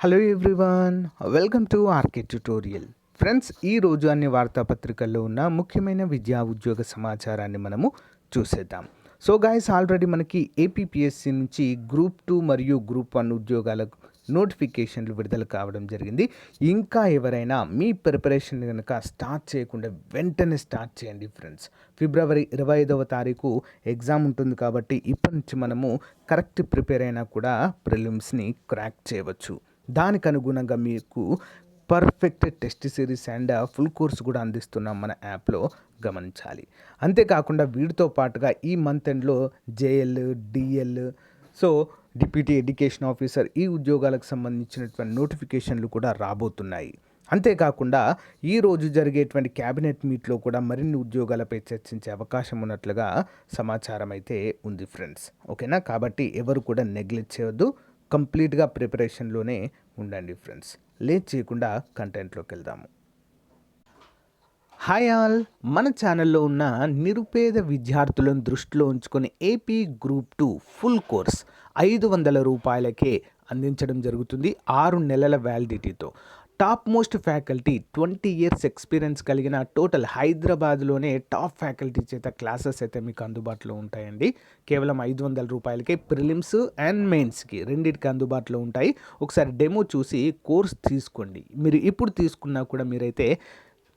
Hello everyone welcome to RK tutorial friends ఈ రోజు అన్ని వార్తాపత్రికల్లో ఉన్న ముఖ్యమైన విద్యా ఉద్యోగ సమాచారాన్ని మనము చూసేద్దాం. సో గాయస్ ఆల్రెడీ మనకి ఏపీపీఎస్సీ నుంచి గ్రూప్ టూ మరియు గ్రూప్ వన్ ఉద్యోగాలకు నోటిఫికేషన్లు విడుదల కావడం జరిగింది. ఇంకా ఎవరైనా మీ ప్రిపరేషన్ కనుక స్టార్ట్ చేయకుండా వెంటనే స్టార్ట్ చేయండి ఫ్రెండ్స్ ఫిబ్రవరి ఇరవై ఐదవ తారీఖు ఎగ్జామ్ ఉంటుంది కాబట్టి ఇప్పటి నుంచి మనము కరెక్ట్ ప్రిపేర్ అయినా కూడా ప్రిలిమ్స్ని క్రాక్ చేయవచ్చు. దానికి అనుగుణంగా మీకు perfect test series and full course కూడా అందిస్తున్నాం మన యాప్లో గమనించాలి. అంతేకాకుండా వీటితో పాటుగా ఈ మంత్ ఎండ్లో JL DL so deputy education officer ఈ ఉద్యోగాలకు సంబంధించినటువంటి నోటిఫికేషన్లు కూడా రాబోతున్నాయి. అంతేకాకుండా ఈరోజు జరిగేటువంటి క్యాబినెట్ మీట్లో కూడా మరిన్ని ఉద్యోగాలపై చర్చించే అవకాశం ఉన్నట్లుగా సమాచారం అయితే ఉంది ఫ్రెండ్స్ ఓకేనా కాబట్టి ఎవరు కూడా నెగ్లెక్ట్ చేయొద్దు. కంప్లీట్గా ప్రిపరేషన్లోనే ఉండండి ఫ్రెండ్స్. లేట్ చేయకుండా కంటెంట్లోకి వెళ్దాము. Hi all. మన ఛానల్లో ఉన్న నిరుపేద విద్యార్థులను దృష్టిలో ఉంచుకొని AP group two full course ఐదు వందల రూపాయలకే అందించడం జరుగుతుంది ఆరు నెలల వ్యాలిడిటీతో. Top most faculty twenty years experience కలిగిన టోటల్ హైదరాబాద్లోనే టాప్ ఫ్యాకల్టీ చేత క్లాసెస్ అయితే మీకు అందుబాటులో ఉంటాయండి. కేవలం ఐదు వందల రూపాయలకే ప్రిలిమ్స్ అండ్ మెయిన్స్కి రెండింటికి అందుబాటులో ఉంటాయి. ఒకసారి డెమో చూసి కోర్స్ తీసుకోండి. మీరు ఇప్పుడు తీసుకున్నా కూడా మీరైతే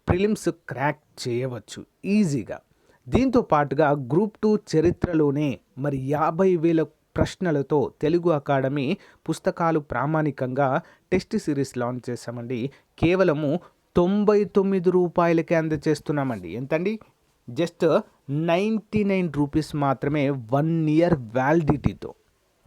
ప్రిలిమ్స్ క్రాక్ చేయవచ్చు. ఈజీగా దీంతో పాటుగా గ్రూప్ టూ చరిత్రలోనే మరి యాభై వేల ప్రశ్నలతో తెలుగు అకాడమీ పుస్తకాలు ప్రామాణికంగా టెస్ట్ సిరీస్ లాంచ్ చేశామండి. కేవలము తొంభై తొమ్మిది రూపాయలకే అందజేస్తున్నామండి ఎంతండి? జస్ట్ నైంటీ నైన్ రూపీస్ మాత్రమే వన్ ఇయర్ వ్యాలిడిటీతో.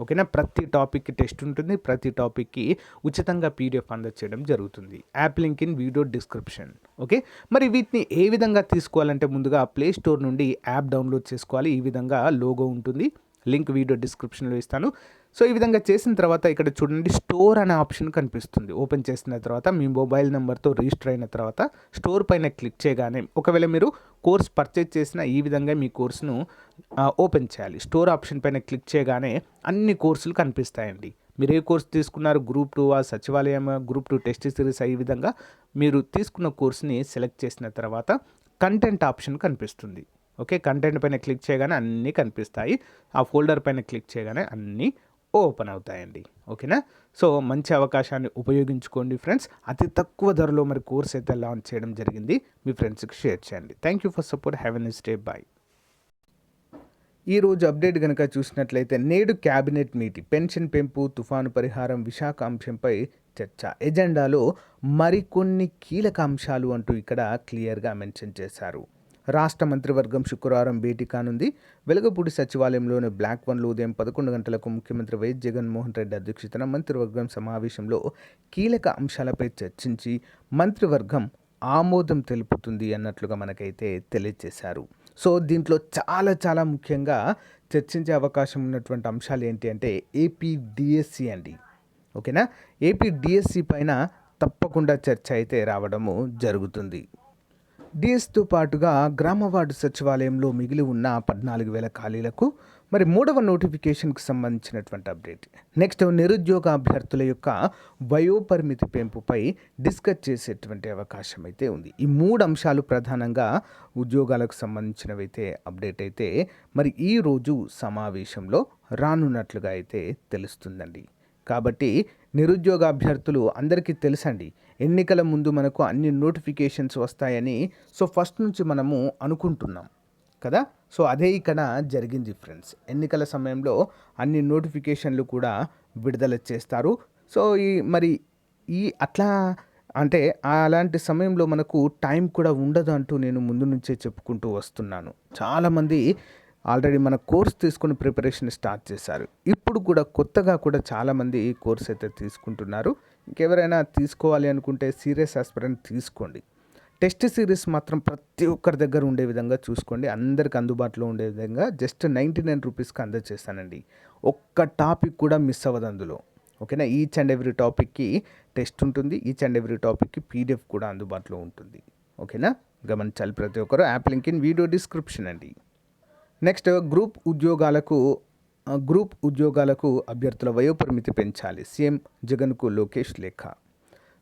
ఓకేనా? ప్రతి టాపిక్కి టెస్ట్ ఉంటుంది. ప్రతి టాపిక్కి ఉచితంగా పీడిఎఫ్ అందచేయడం జరుగుతుంది. App link in video description. Okay? మరి వీటిని ఏ విధంగా తీసుకోవాలంటే ముందుగా ప్లే స్టోర్ నుండి యాప్ డౌన్లోడ్ చేసుకోవాలి. ఈ విధంగా లోగో ఉంటుంది. లింక్ వీడియో డిస్క్రిప్షన్లో ఇస్తాను. సో ఈ విధంగా చేసిన తర్వాత ఇక్కడ చూడండి స్టోర్ అనే ఆప్షన్ కనిపిస్తుంది. ఓపెన్ చేసిన తర్వాత మీ మొబైల్ నెంబర్తో రిజిస్టర్ అయిన తర్వాత స్టోర్ పైన క్లిక్ చేయగానే ఒకవేళ మీరు కోర్స్ పర్చేజ్ చేసిన ఈ విధంగా మీ కోర్సును ఓపెన్ చేయాలి. స్టోర్ ఆప్షన్ పైన క్లిక్ చేయగానే అన్ని కోర్సులు కనిపిస్తాయండి. మీరు ఏ కోర్స్ తీసుకున్నారు? గ్రూప్ టూ ఆ సచివాలయం గ్రూప్ టూ టెస్ట్ సిరీస్ ఈ విధంగా మీరు తీసుకున్న కోర్స్ని సెలెక్ట్ చేసిన తర్వాత కంటెంట్ ఆప్షన్ కనిపిస్తుంది. ఓకే కంటెంట్ పైన క్లిక్ చేయగానే అన్నీ కనిపిస్తాయి. ఆ ఫోల్డర్ పైన క్లిక్ చేయగానే అన్నీ ఓపెన్ అవుతాయండి. ఓకేనా? సో మంచి అవకాశాన్ని ఉపయోగించుకోండి ఫ్రెండ్స్ అతి తక్కువ ధరలో మరి కోర్స్ అయితే లాంచ్ చేయడం జరిగింది. మీ ఫ్రెండ్స్కి షేర్ చేయండి. Thank you for support have an stay bye ఈరోజు అప్డేట్ కనుక చూసినట్లయితే నేడు క్యాబినెట్ మీటింగ్ పెన్షన్ పెంపు తుఫాను పరిహారం విశాఖ అంశంపై చర్చ ఎజెండాలో మరికొన్ని కీలక అంశాలు అంటూ ఇక్కడ క్లియర్గా మెన్షన్ చేశారు. రాష్ట్ర మంత్రివర్గం శుక్రవారం భేటీ కానుంది. వెలగపూడి సచివాలయంలోని బ్లాక్ వన్లో ఉదయం పదకొండు గంటలకు ముఖ్యమంత్రి వైఎస్ జగన్మోహన్ రెడ్డి అధ్యక్షతన మంత్రివర్గం సమావేశంలో కీలక అంశాలపై చర్చించి మంత్రివర్గం ఆమోదం తెలుపుతుంది అన్నట్లుగా మనకైతే తెలియజేశారు. సో దీంట్లో చాలా చాలా ముఖ్యంగా చర్చించే అవకాశం ఉన్నటువంటి అంశాలు ఏంటి అంటే ఏపీ డిఎస్సి అండి. ఓకేనా? ఏపీ డిఎస్సి పైన తప్పకుండా చర్చ అయితే రావడము జరుగుతుంది. డిఎస్తో పాటుగా గ్రామ వార్డు సచివాలయంలో మిగిలి ఉన్న పద్నాలుగు వేల ఖాళీలకు మరి మూడవ నోటిఫికేషన్కు సంబంధించినటువంటి అప్డేట్. నెక్స్ట్ నిరుద్యోగ అభ్యర్థుల యొక్క వయోపరిమితి పెంపుపై డిస్కస్ చేసేటువంటి అవకాశం అయితే ఉంది. ఈ మూడు అంశాలు ప్రధానంగా ఉద్యోగాలకు సంబంధించినవైతే అప్డేట్ అయితే మరి ఈరోజు సమావేశంలో రానున్నట్లుగా అయితే తెలుస్తుందండి. కాబట్టి నిరుద్యోగ అభ్యర్థులు అందరికీ తెలుసండి ఎన్నికల ముందు మనకు అన్ని నోటిఫికేషన్స్ వస్తాయని సో ఫస్ట్ నుంచి మనము అనుకుంటున్నాం కదా. సో అదే ఇక్కడ జరిగింది ఫ్రెండ్స్ ఎన్నికల సమయంలో అన్ని నోటిఫికేషన్లు కూడా విడుదల చేస్తారు. సో ఈ మరి ఈ అట్లా అంటే అలాంటి సమయంలో మనకు టైం కూడా ఉండదు అంటూ నేను ముందు నుంచే చెప్పుకుంటూ వస్తున్నాను. చాలామంది ఆల్రెడీ మన కోర్స్ తీసుకుని ప్రిపరేషన్ స్టార్ట్ చేశారు. ఇప్పుడు కూడా కొత్తగా కూడా చాలామంది ఈ కోర్స్ అయితే తీసుకుంటున్నారు. ఇంకెవరైనా తీసుకోవాలి అనుకుంటే సీరియస్ ఆస్పిరెంట్ తీసుకోండి. టెస్ట్ సిరీస్ మాత్రం ప్రతి ఒక్కరి దగ్గర ఉండే విధంగా చూసుకోండి. అందరికి అందుబాటులో ఉండే విధంగా జస్ట్ నైంటీ నైన్ రూపీస్కి అందజేస్తానండి ఒక్క టాపిక్ కూడా మిస్ అవ్వదు అందులో. ఓకేనా? ఈచ్ అండ్ ఎవ్రీ టాపిక్కి టెస్ట్ ఉంటుంది. ఈచ్ అండ్ ఎవ్రీ టాపిక్కి పీడిఎఫ్ కూడా అందుబాటులో ఉంటుంది. ఓకేనా? గమనించాలి ప్రతి ఒక్కరు. App link in video description అండి. నెక్స్ట్ గ్రూప్ ఉద్యోగాలకు గ్రూప్ ఉద్యోగాలకు అభ్యర్థుల వయోపరిమితి పెంచాలి. సీఎం జగన్కు లోకేష్ లేఖ.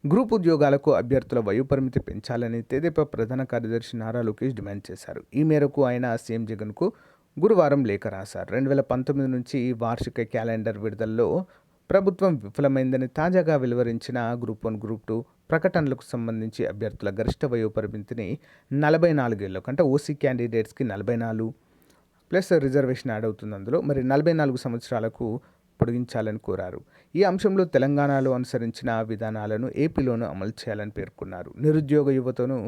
గ్రూప్ ఉద్యోగాలకు అభ్యర్థుల వయోపరిమితి పెంచాలని తెదేపా ప్రధాన కార్యదర్శి నారా లోకేష్ డిమాండ్ చేశారు. ఈ మేరకు ఆయన సీఎం జగన్కు గురువారం లేఖ రాశారు. రెండు వేల పంతొమ్మిది నుంచి వార్షిక క్యాలెండర్ విడుదలలో ప్రభుత్వం విఫలమైందని తాజాగా వెలువరించిన గ్రూప్ వన్ గ్రూప్ టూ ప్రకటనలకు సంబంధించి అభ్యర్థుల గరిష్ట వయోపరిమితిని నలభై నాలుగేళ్ళకు అంటే ఓసీ క్యాండిడేట్స్కి నలభై నాలుగు ప్లస్ రిజర్వేషన్ యాడ్ అవుతుంది అందులో. మరి నలభై నాలుగు సంవత్సరాలకు పొడిగించాలని కోరారు. ఈ అంశంలో తెలంగాణలో అనుసరించిన విధానాలను ఏపీలోనూ అమలు చేయాలని పేర్కొన్నారు. నిరుద్యోగ యువతను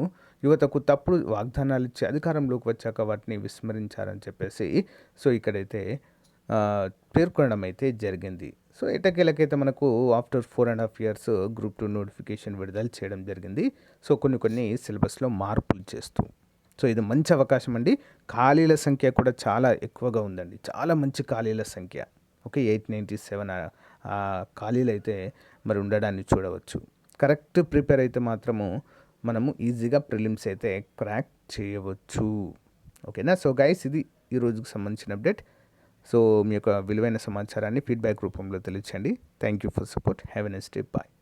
యువతకు తప్పుడు వాగ్దానాలు ఇచ్చి అధికారంలోకి వచ్చాక వాటిని విస్మరించారని చెప్పేసి సో ఇక్కడైతే పేర్కొనడం అయితే జరిగింది. సో ఎటకేలకైతే మనకు after four and half years group two notification విడుదల చేయడం జరిగింది. సో కొన్ని కొన్ని సిలబస్లో మార్పులు చేస్తూ సో ఇది మంచి అవకాశం అండి. ఖాళీల సంఖ్య కూడా చాలా ఎక్కువగా ఉందండి. చాలా మంచి ఖాళీల సంఖ్య. ఓకే ఎయిట్ నైంటీ సెవెన్ ఖాళీలు అయితే మరి ఉండడాన్ని చూడవచ్చు. కరెక్ట్ ప్రిపేర్ అయితే మాత్రము మనము ఈజీగా ప్రిలిమ్స్ అయితే క్రాక్ చేయవచ్చు. ఓకేనా? సో గైస్ ఇది ఈ రోజుకు సంబంధించిన అప్డేట్. సో మీ యొక్క విలువైన సమాచారాన్ని ఫీడ్బ్యాక్ రూపంలో తెలియచండి thank you for support. Have a nice day. Bye.